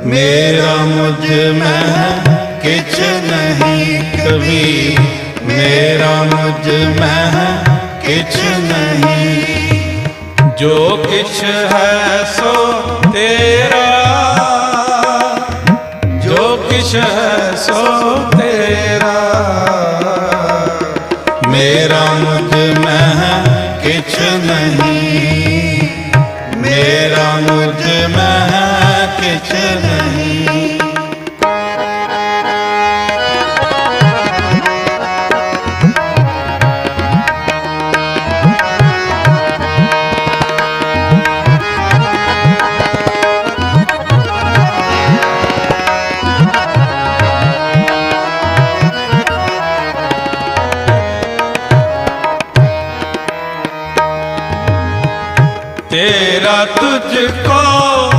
मेरा मुझ में किछ नहीं कभी मेरा मुझ में किछ नहीं जो किछ है सो तेरा जो किछ है सो तेरा मेरा मुझ में किछ नहीं तेरा तुझको